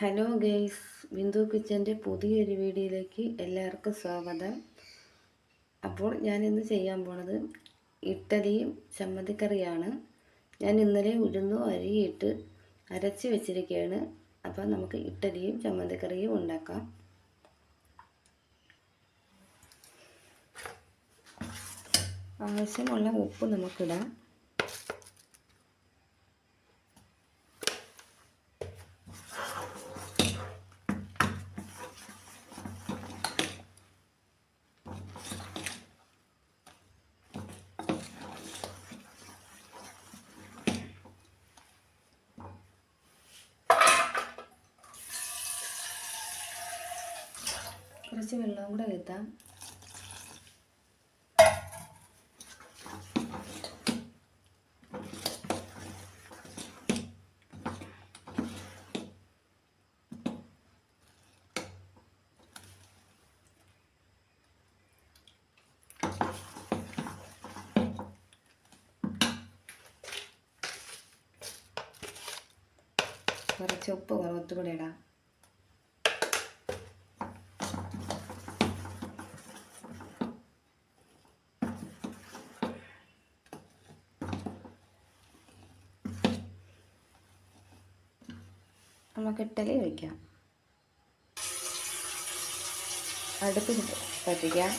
Hello guys Bindu കിച്ചന്റെ പുതിയൊരു വീഡിയോയിലേക്ക് എല്ലാവർക്കും സ്വാഗതം. അപ്പോൾ ഞാൻ ഇന്ന് ചെയ്യാൻ പോണത് ഇഡ്ഡലിയും ചമ്മന്തിക്കറിയാണ്. ഞാൻ ഇന്നലെ ഉഴുന്നു അരിയിട്ട് അരച്ച് വെച്ചിരിക്കുകയാണ് അപ്പോൾ നമുക്ക് ഇഡ്ഡലിയും ചമ്മന്തിക്കറിയും ഉണ്ടാക്കാം. ആവശ്യമുള്ള ഉപ്പ് നമുക്കിടാം. കുറച്ച് വെള്ളവും കൂടെ വീത്താം കുറച്ച് ഉപ്പ് കുറവത്തുകൂടെ ഇടാം. നമുക്ക് ഇട്ടലി വയ്ക്കാം അടുപ്പ് പറ്റിക്കാം.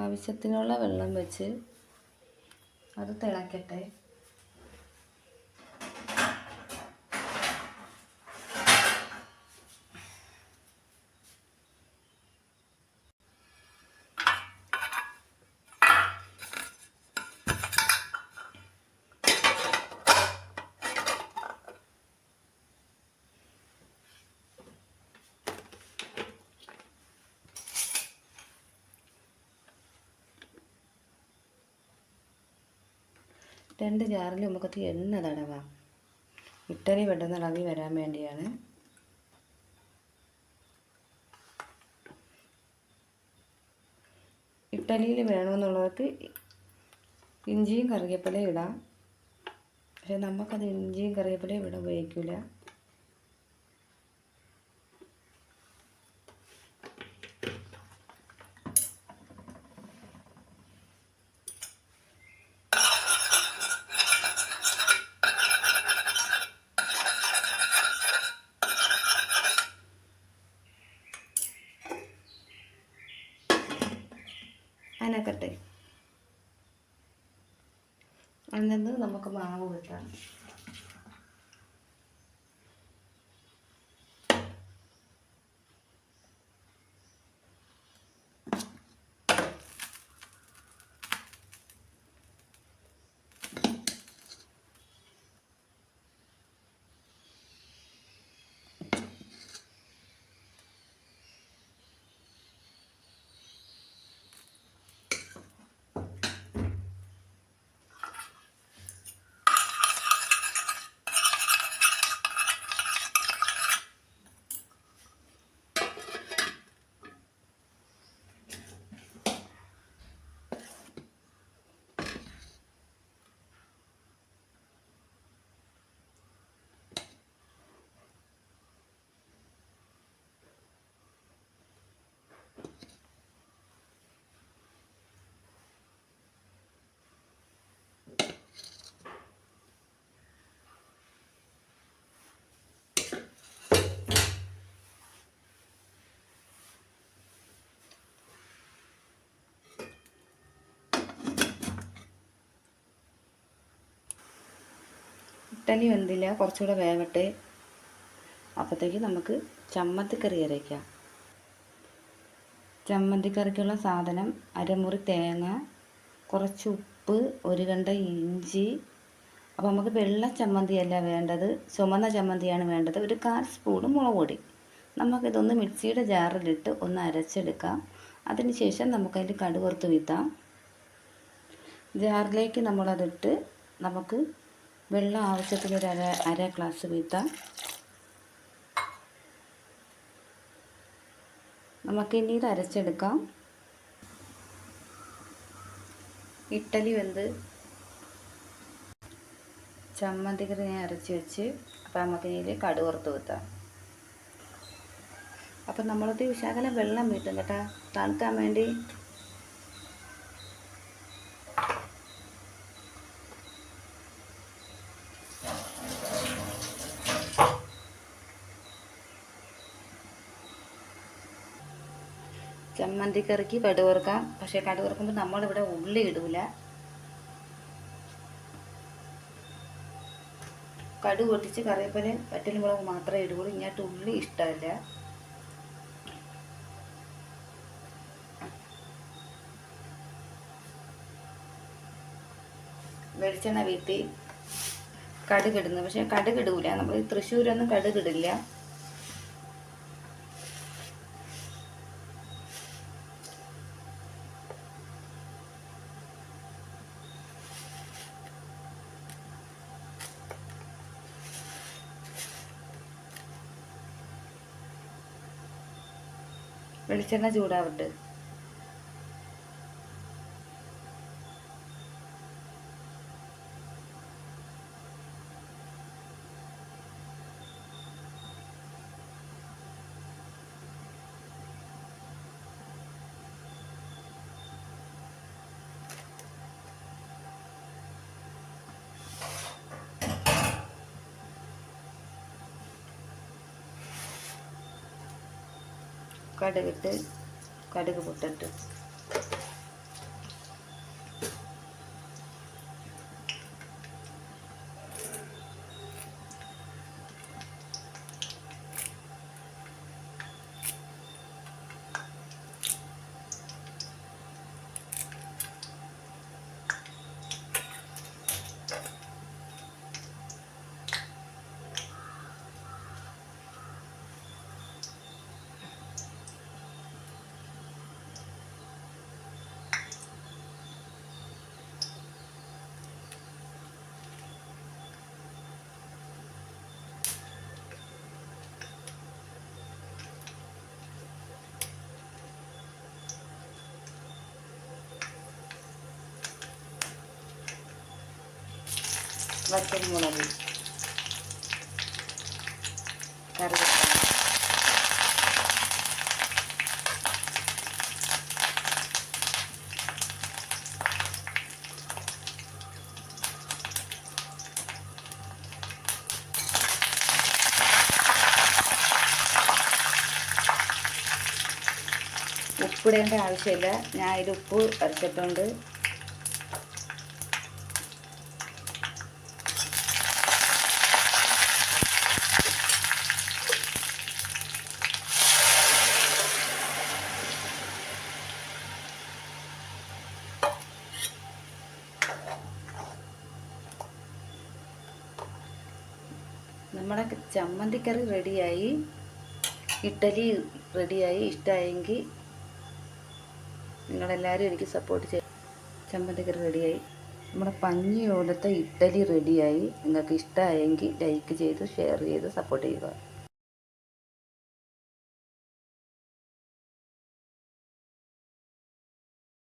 ആവശ്യത്തിനുള്ള വെള്ളം വെച്ച് അത് തിളക്കട്ടെ. രണ്ട് ജാറിൽ നമുക്ക് എണ്ണ തടവാം ഇട്ടലി പെട്ടെന്ന് ഇളകി വരാൻ വേണ്ടിയാണ്. ഇട്ടലിയിൽ വേണമെന്നുള്ളവർക്ക് ഇഞ്ചിയും കറിവേപ്പിലയും ഇടാം. പക്ഷെ നമുക്കത് ഇഞ്ചിയും കറിവേപ്പിലയും ഇവിടെ ഉപയോഗിക്കില്ല അനക്കട്ടെ അന്നത് നമുക്ക് മാവ് കിട്ടാം. ഇട്ടലി വെന്തില്ല കുറച്ചുകൂടെ വേവട്ടെ. അപ്പോഴത്തേക്ക് നമുക്ക് ചമ്മന്തിക്കറി അരയ്ക്കാം ചമ്മന്തിക്കറിക്കുള്ള സാധനം അരമുറി തേങ്ങ കുറച്ച് ഉപ്പ് ഒരു കണ്ട ഇഞ്ചി. അപ്പോൾ നമുക്ക് വെള്ള ചമ്മന്തിയല്ല വേണ്ടത് ചുമന്ന ചമ്മന്തിയാണ് വേണ്ടത്. ഒരു കാൽ സ്പൂണ് മുളക് പൊടി. നമുക്കിതൊന്ന് മിക്സിയുടെ ജാറിലിട്ട് ഒന്ന് അരച്ചെടുക്കാം. അതിനുശേഷം നമുക്കതിൽ കടുവറുത്ത് വീത്താം ജാറിലേക്ക് നമ്മളതിട്ട് നമുക്ക് വെള്ളം ആവശ്യത്തിന് ഒരു അര അര ഗ്ലാസ് വീത്താം നമുക്കിനി ഇത് അരച്ചെടുക്കാം. ഇഡ്ഡലി വെന്ത് ചമ്മന്തിക്കറി ഞാൻ അരച്ച് വെച്ച് അപ്പം നമുക്ക് കടു വറുത്ത് വെത്താം അപ്പം നമ്മളത് ശകലം വെള്ളം വീട്ടും കേട്ടാ. തണുക്കാൻ വേണ്ടി ചമ്മന്തിക്കറിക്ക് കടു വറുക്കാം പക്ഷേ കടു വറുക്കുമ്പോൾ നമ്മളിവിടെ ഉള്ളി ഇടൂല. കടു പൊട്ടിച്ച് കറിവേപ്പിലയും വറ്റലും മുളക് മാത്രമേ ഇടുകയുള്ളൂ. ഇങ്ങോട്ട് ഉള്ളി ഇഷ്ടമല്ല. വെളിച്ചെണ്ണ വീട്ടി കടുകിടുന്നു. പക്ഷേ കടുകിടൂല. നമ്മൾ തൃശ്ശൂരൊന്നും കടുകിടില്ല. വെളിച്ചെണ്ണ ചൂടാവട്ട് கடுகுட்டு கடுகு போட்டுட்டு വറ്റൽമുളക് കറിവേപ്പില. ഉപ്പിടേണ്ട ആവശ്യമില്ല. ഞാൻ ഇത് ഉപ്പ് അരച്ചിട്ടുണ്ട്. നമ്മുടെ ചമ്മന്തിക്കറി റെഡിയായി. ഇഡ്ഡലി റെഡിയായി. ഇഷ്ടമായെങ്കിൽ നിങ്ങളെല്ലാവരും എനിക്ക് സപ്പോർട്ട് ചെയ്യും. ചമ്മന്തിക്കറി റെഡിയായി. നമ്മുടെ പഞ്ഞിയോലത്തെ ഇഡ്ഡലി റെഡിയായി. നിങ്ങൾക്ക് ഇഷ്ടമായെങ്കിൽ ലൈക്ക് ചെയ്ത് ഷെയർ ചെയ്ത് സപ്പോർട്ട് ചെയ്യുക.